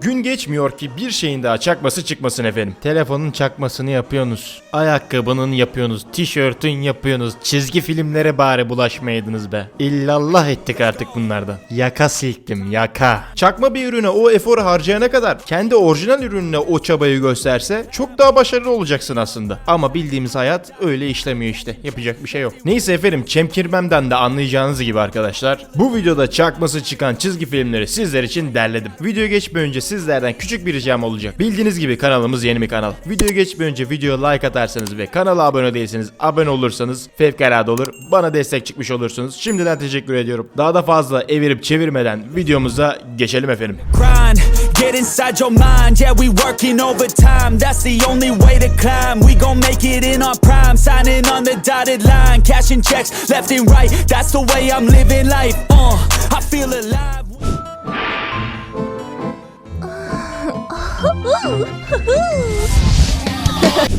Gün geçmiyor ki bir şeyin daha çakması çıkmasın efendim. Telefonun çakmasını yapıyorsunuz. Ayakkabının yapıyorsunuz. Tişörtün yapıyorsunuz. Çizgi filmlere bari bulaşmaydınız be. İllallah ettik artık bunlardan. Yaka silktim yaka. Çakma bir ürüne o eforu harcayana kadar kendi orijinal ürününe o çabayı gösterse çok daha başarılı olacaksın aslında. Ama bildiğimiz hayat öyle işlemiyor işte. Yapacak bir şey yok. Neyse efendim çemkirmemden de anlayacağınız gibi arkadaşlar. Bu videoda çakması çıkan çizgi filmleri sizler için derledim. Videoya geçmeden önce sizlerden küçük bir ricam olacak. Bildiğiniz gibi kanalımız yeni bir kanal. Videoya geçmeden önce videoya like atarsanız ve kanala abone değilseniz abone olursanız fevkalade olur. Bana destek çıkmış olursunuz. Şimdiden teşekkür ediyorum. Daha da fazla evirip çevirmeden videomuza geçelim efendim. grind. Get inside your mind, yeah, we working overtime. That's the only way to climb. We gon' make it in our prime, signing on the dotted line, cashing checks left and right. That's the way I'm living life. Uh, I feel alive.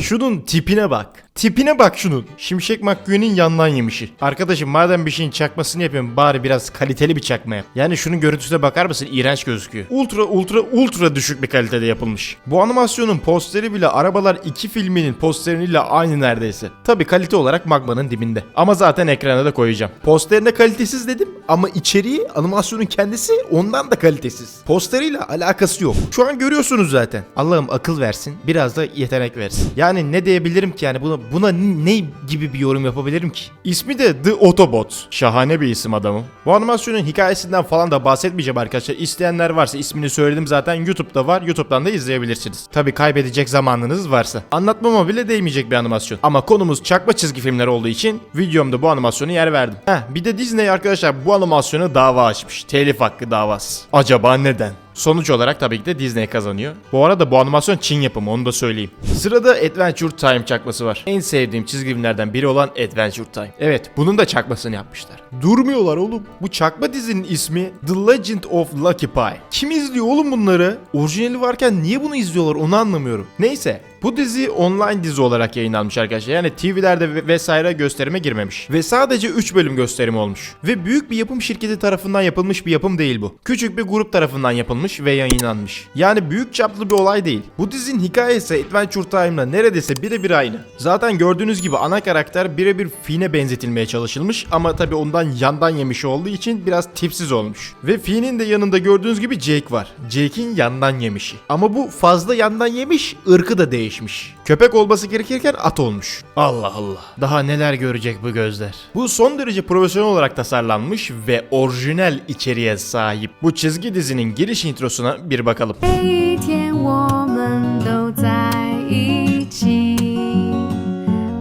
Şunun tipine bak. Tipine bak şunun. Şimşek McQueen'in yandan yemişi. Arkadaşım madem bir şeyin çakmasını yapıyorum bari biraz kaliteli bir çakma yap. Yani şunun görüntüsüne bakar mısın? İğrenç gözüküyor. Ultra ultra ultra düşük bir kalitede yapılmış. Bu animasyonun posteri bile Arabalar 2 filminin posteriyle aynı neredeyse. Tabi kalite olarak magmanın dibinde. Ama zaten ekrana da koyacağım. Posterine kalitesiz dedim ama içeriği animasyonun kendisi ondan da kalitesiz. Posteriyle alakası yok. Şu an görüyorsunuz zaten. Allah'ım akıl versin. Biraz da yetenek versin. Yani ne diyebilirim ki yani buna, buna ne gibi bir yorum yapabilirim ki? İsmi de The Autobot. Şahane bir isim adamım. Bu animasyonun hikayesinden falan da bahsetmeyeceğim arkadaşlar. İsteyenler varsa ismini söyledim zaten YouTube'da var. YouTube'dan da izleyebilirsiniz. Tabi kaybedecek zamanınız varsa. Anlatmama bile değmeyecek bir animasyon. Ama konumuz çakma çizgi filmler olduğu için videomda bu animasyona yer verdim. Heh, bir de Disney arkadaşlar bu animasyona dava açmış. Telif hakkı davası. Acaba neden? Sonuç olarak tabii ki de Disney kazanıyor. Bu arada bu animasyon Çin yapımı onu da söyleyeyim. Sırada Adventure Time çakması var. En sevdiğim çizgi filmlerden biri olan Adventure Time. Evet bunun da çakmasını yapmışlar. Durmuyorlar oğlum. Bu çakma dizinin ismi The Legend of Lucky Pie. Kim izliyor oğlum bunları? Orijinali varken niye bunu izliyorlar onu anlamıyorum. Neyse bu dizi online dizi olarak yayınlanmış arkadaşlar. Yani TV'lerde ve- vesaire gösterime girmemiş. Ve sadece 3 bölüm gösterimi olmuş. Ve büyük bir yapım şirketi tarafından yapılmış bir yapım değil bu. Küçük bir grup tarafından yapılmış ve yayınlanmış. Yani büyük çaplı bir olay değil. Bu dizinin hikayesi Adventure Time'la neredeyse birebir aynı. Zaten gördüğünüz gibi ana karakter birebir Finn'e benzetilmeye çalışılmış ama tabi ondan yandan yemiş olduğu için biraz tipsiz olmuş. Ve Finn'in de yanında gördüğünüz gibi Jake var. Jake'in yandan yemişi. Ama bu fazla yandan yemiş, ırkı da değişmiş. Köpek olması gerekirken at olmuş. Allah Allah. Daha neler görecek bu gözler. Bu son derece profesyonel olarak tasarlanmış ve orijinal içeriğe sahip. Bu çizgi dizinin giriş introsuna bir bakalım. 每一天我们都在一起，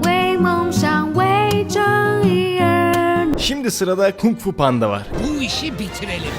为梦想，为正义而 Şimdi sırada Kung Fu Panda var. Bu işi bitirelim.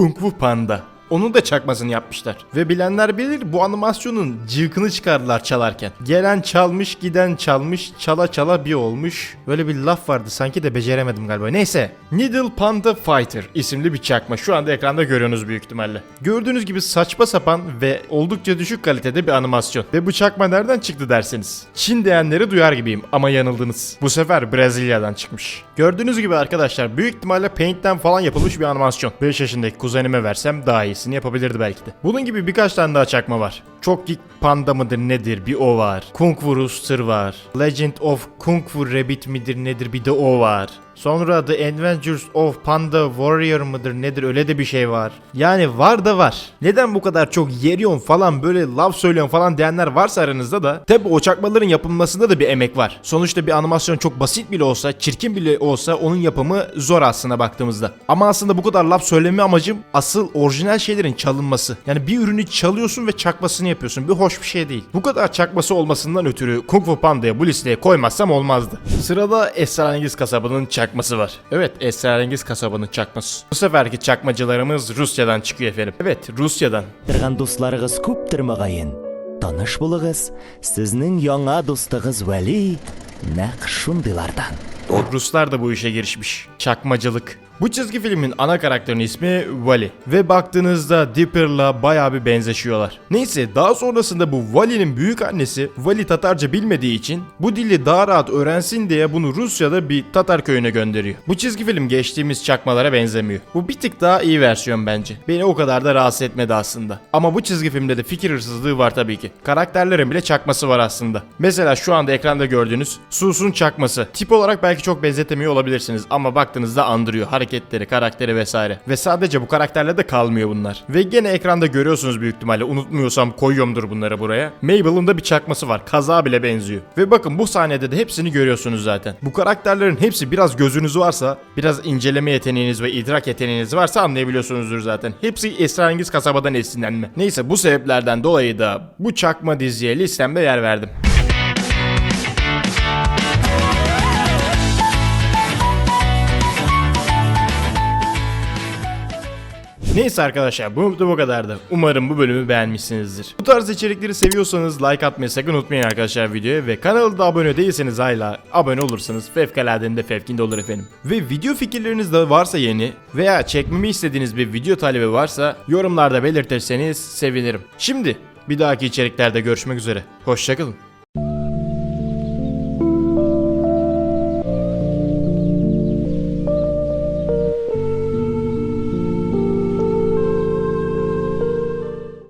Kung Fu Panda. Onun da çakmasını yapmışlar. Ve bilenler bilir bu animasyonun cıvkını çıkardılar çalarken. Gelen çalmış giden çalmış çala çala bir olmuş. Böyle bir laf vardı sanki de beceremedim galiba. Neyse. Needle Panda Fighter isimli bir çakma. Şu anda ekranda görüyorsunuz büyük ihtimalle. Gördüğünüz gibi saçma sapan ve oldukça düşük kalitede bir animasyon. Ve bu çakma nereden çıktı derseniz. Çin diyenleri duyar gibiyim ama yanıldınız. Bu sefer Brezilya'dan çıkmış. Gördüğünüz gibi arkadaşlar büyük ihtimalle Paint'ten falan yapılmış bir animasyon. 5 yaşındaki kuzenime versem daha iyisini yapabilirdi belki de. Bunun gibi birkaç tane daha çakma var. Çok Geek Panda mıdır nedir bir o var. Kung Fu Rooster var. Legend of Kung Fu Rabbit midir nedir bir de o var. Sonra The Adventures of Panda Warrior mıdır nedir öyle de bir şey var. Yani var da var. Neden bu kadar çok yeriyon falan böyle laf söylüyorsun falan diyenler varsa aranızda da tabi o çakmaların yapılmasında da bir emek var. Sonuçta bir animasyon çok basit bile olsa, çirkin bile olsa onun yapımı zor aslında baktığımızda. Ama aslında bu kadar laf söyleme amacım asıl orijinal şeylerin çalınması. Yani bir ürünü çalıyorsun ve çakmasını yapıyorsun. Bir hoş bir şey değil. Bu kadar çakması olmasından ötürü Kung Fu Panda'ya bu listeye koymazsam olmazdı. Sırada Esrarengiz kasabının çakması var. Evet Esrarengiz kasabanın çakması. Bu seferki çakmacılarımız Rusya'dan çıkıyor efendim. Evet Rusya'dan. Тырган дусларыгыз күптер мөгаен. Таныш булыгыз, сезнең яңа дустыгыз Вәли нәкъ шундыйлардан. Ruslar da bu işe girişmiş. Çakmacılık. Bu çizgi filmin ana karakterinin ismi Wally ve baktığınızda Dipper'la bayağı bir benzeşiyorlar. Neyse daha sonrasında bu Wally'nin büyük annesi Wally Tatarca bilmediği için bu dili daha rahat öğrensin diye bunu Rusya'da bir Tatar köyüne gönderiyor. Bu çizgi film geçtiğimiz çakmalara benzemiyor. Bu bir tık daha iyi versiyon bence. Beni o kadar da rahatsız etmedi aslında. Ama bu çizgi filmde de fikir hırsızlığı var tabii ki. Karakterlerin bile çakması var aslında. Mesela şu anda ekranda gördüğünüz Sus'un çakması. Tip olarak belki çok benzetemiyor olabilirsiniz ama baktığınızda andırıyor hareketleri, karakteri vesaire. Ve sadece bu karakterle de kalmıyor bunlar. Ve gene ekranda görüyorsunuz büyük ihtimalle unutmuyorsam koyuyorumdur bunları buraya. Mabel'ın da bir çakması var. Kaza bile benziyor. Ve bakın bu sahnede de hepsini görüyorsunuz zaten. Bu karakterlerin hepsi biraz gözünüz varsa, biraz inceleme yeteneğiniz ve idrak yeteneğiniz varsa anlayabiliyorsunuzdur zaten. Hepsi esrarengiz kasabadan esinlenme. Neyse bu sebeplerden dolayı da bu çakma diziye listemde yer verdim. Neyse arkadaşlar bu da bu kadardı. Umarım bu bölümü beğenmişsinizdir. Bu tarz içerikleri seviyorsanız like atmayı sakın unutmayın arkadaşlar videoya ve kanala da abone değilseniz hala abone olursanız fevkaladende fevkinde olur efendim. Ve video fikirleriniz de varsa yeni veya çekmemi istediğiniz bir video talebi varsa yorumlarda belirtirseniz sevinirim. Şimdi bir dahaki içeriklerde görüşmek üzere. Hoşçakalın.